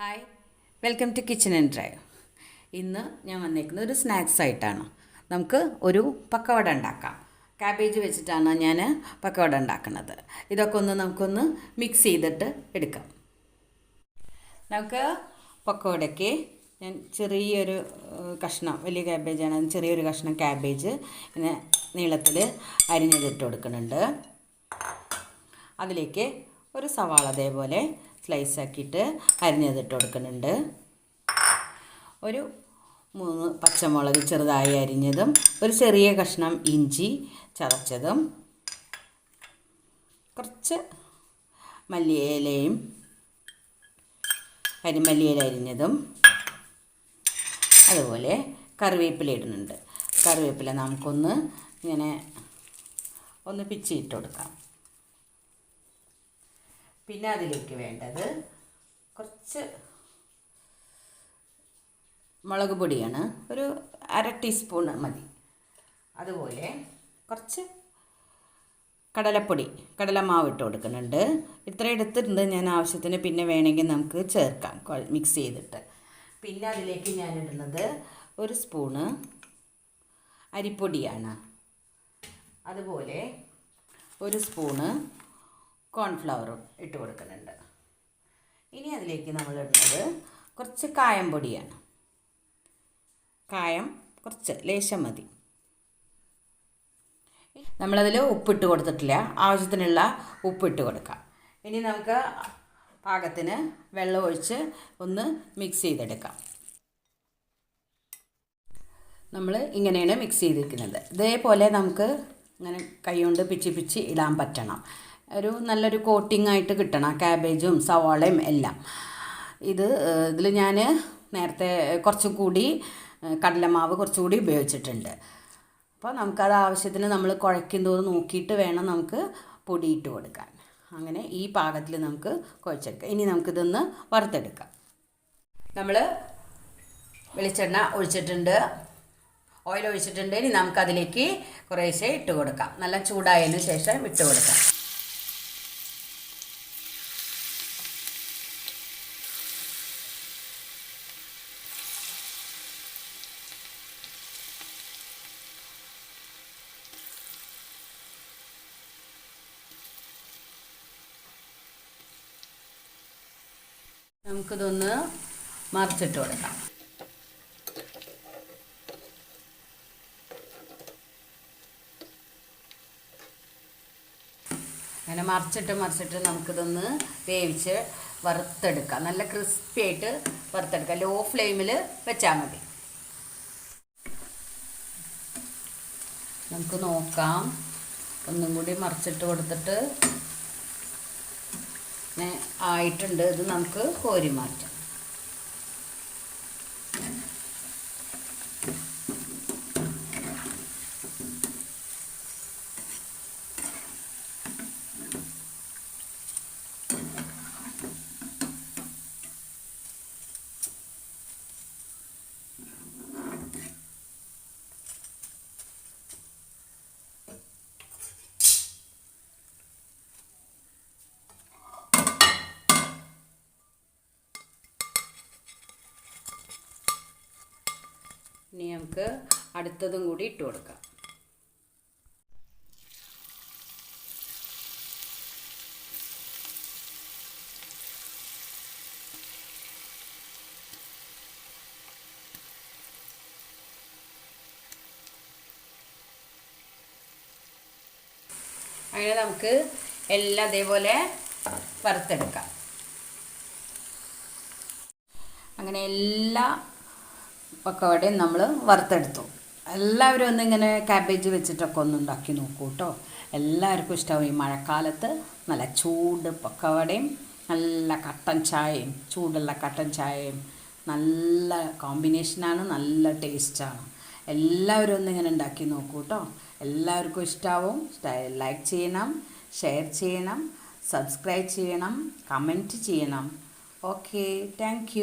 Hi. Welcome to kitchen and drive. ഇന്ന് ഞാൻ വന്നേക്കുന്നത് ഒരു സ്നാക്സ് ആയിട്ടാണ്. നമുക്ക് ഒരു പക്കവട ഉണ്ടാക്കാം. കാബേജ് വെച്ചിട്ടാണ് ഞാൻ പക്കവട ഉണ്ടാക്കുന്നത്. ഇതൊക്കെ ഒന്ന് നമുക്കൊന്ന് മിക്സ് ചെയ്തിട്ട് എടുക്കാം. നമുക്ക് പക്കവടയ്ക്ക് ഞാൻ ചെറിയൊരു കഷ്ണം വലിയ ക്യാബേജാണ് ചെറിയൊരു കഷ്ണം ക്യാബേജ് പിന്നെ നീളത്തിൽ അരിഞ്ഞതിട്ട് കൊടുക്കുന്നുണ്ട്. അതിലേക്ക് ഒരു സവാള അതേപോലെ സ്ലൈസ് ആക്കിയിട്ട് അരിഞ്ഞതിട്ട് കൊടുക്കുന്നുണ്ട്. ഒരു മൂന്ന് പച്ചമുളക് ചെറുതായി അരിഞ്ഞതും ഒരു ചെറിയ കഷ്ണം ഇഞ്ചി ചതച്ചതും കുറച്ച് മല്ലിയിലയും കരിമല്ലിയില അരിഞ്ഞതും അതുപോലെ കറിവേപ്പില ഇടുന്നുണ്ട്. കറിവേപ്പില നമുക്കൊന്ന് ഇങ്ങനെ ഒന്ന് പിച്ചിട്ട് കൊടുക്കാം. പിന്നെ അതിലേക്ക് വേണ്ടത് കുറച്ച് മുളക് പൊടിയാണ്. ഒരു അര ടീസ്പൂൺ മതി. അതുപോലെ കുറച്ച് കടലപ്പൊടി കടലമാവ് ഇട്ട് കൊടുക്കുന്നുണ്ട്. ഇത്ര എടുത്തിട്ടുണ്ട് ഞാൻ ആവശ്യത്തിന്. പിന്നെ വേണമെങ്കിൽ നമുക്ക് ചേർക്കാം മിക്സ് ചെയ്തിട്ട്. പിന്നെ അതിലേക്ക് ഞാൻ ഇടുന്നത് ഒരു സ്പൂണ് അരിപ്പൊടിയാണ്. അതുപോലെ ഒരു സ്പൂണ് കോൺഫ്ലവറും ഇട്ട് കൊടുക്കുന്നുണ്ട്. ഇനി അതിലേക്ക് നമ്മൾ ഇടുന്നത് കുറച്ച് കായം പൊടിയാണ്. കായം കുറച്ച് ലേശം മതി. നമ്മളതിൽ ഉപ്പിട്ട് കൊടുത്തിട്ടില്ല. ആവശ്യത്തിനുള്ള ഉപ്പിട്ട് കൊടുക്കാം. ഇനി നമുക്ക് പാകത്തിന് വെള്ളം ഒഴിച്ച് ഒന്ന് മിക്സ് ചെയ്തെടുക്കാം. നമ്മൾ ഇങ്ങനെയാണ് മിക്സ് ചെയ്തിരിക്കുന്നത്. ഇതേപോലെ നമുക്ക് ഇങ്ങനെ കൈ കൊണ്ട് പിച്ചി പിച്ചി ഇടാൻ പറ്റണം. ഒരു നല്ലൊരു കോട്ടിംഗ് ആയിട്ട് കിട്ടണം. ക്യാബേജും സവാളയും എല്ലാം. ഇത് ഇതിൽ ഞാൻ നേരത്തെ കുറച്ചും കൂടി കടലമാവ് കുറച്ചുകൂടി ഉപയോഗിച്ചിട്ടുണ്ട്. അപ്പോൾ നമുക്കത് ആവശ്യത്തിന് നമ്മൾ കുഴയ്ക്കും തോറും നോക്കിയിട്ട് വേണം നമുക്ക് പൊടിയിട്ട് കൊടുക്കാൻ. അങ്ങനെ ഈ പാകത്തിൽ നമുക്ക് കുഴച്ചെടുക്കാം. ഇനി നമുക്കിതൊന്ന് വറുത്തെടുക്കാം. നമ്മൾ വെളിച്ചെണ്ണ ഒഴിച്ചിട്ടുണ്ട്. ഓയിൽ ഒഴിച്ചിട്ടുണ്ട്. ഇനി നമുക്കതിലേക്ക് കുറേശ്ശെ ഇട്ട് കൊടുക്കാം. നല്ല ചൂടായതിന് ശേഷം ഇട്ട് കൊടുക്കാം. നമുക്കിതൊന്ന് മറിച്ചിട്ട് കൊടുക്കാം. അങ്ങനെ മറിച്ചിട്ട് മറിച്ചിട്ട് നമുക്കിതൊന്ന് വേവിച്ച് വറുത്തെടുക്കാം. നല്ല ക്രിസ്പി ആയിട്ട് വറുത്തെടുക്കാം. ലോ ഫ്ലെയിമിൽ വെച്ചാൽ മതി. നമുക്ക് നോക്കാം. ഒന്നും കൂടി മറിച്ചിട്ട് കൊടുത്തിട്ട് ആയിട്ടുണ്ട്. ഇത് നമുക്ക് കോരി മാറ്റാം ഇനി നമുക്ക് അടുത്തതും കൂടി ഇട്ട് കൊടുക്കാം. അങ്ങനെ നമുക്ക് എല്ലാം അതേപോലെ വറുത്തെടുക്കാം. അങ്ങനെ എല്ലാ പക്കവടയും നമ്മൾ വറുത്തെടുത്തു. എല്ലാവരും ഒന്ന് ഇങ്ങനെ ക്യാബേജ് വെച്ചിട്ടൊക്കെ ഒന്ന് ഉണ്ടാക്കി നോക്കൂ കേട്ടോ എല്ലാവർക്കും ഇഷ്ടമാവും ഈ മഴക്കാലത്ത് നല്ല ചൂട് പക്കവടയും നല്ല കട്ടൻ ചായയും ചൂടുള്ള കട്ടൻ ചായയും നല്ല കോമ്പിനേഷനാണ് നല്ല ടേസ്റ്റാണ് എല്ലാവരും ഒന്ന് ഇങ്ങനെ ഉണ്ടാക്കി നോക്കൂ കേട്ടോ എല്ലാവർക്കും ഇഷ്ടാവും. ലൈക്ക് ചെയ്യണം ഷെയർ ചെയ്യണം സബ്സ്ക്രൈബ് ചെയ്യണം കമന്റ് ചെയ്യണം. Okay thank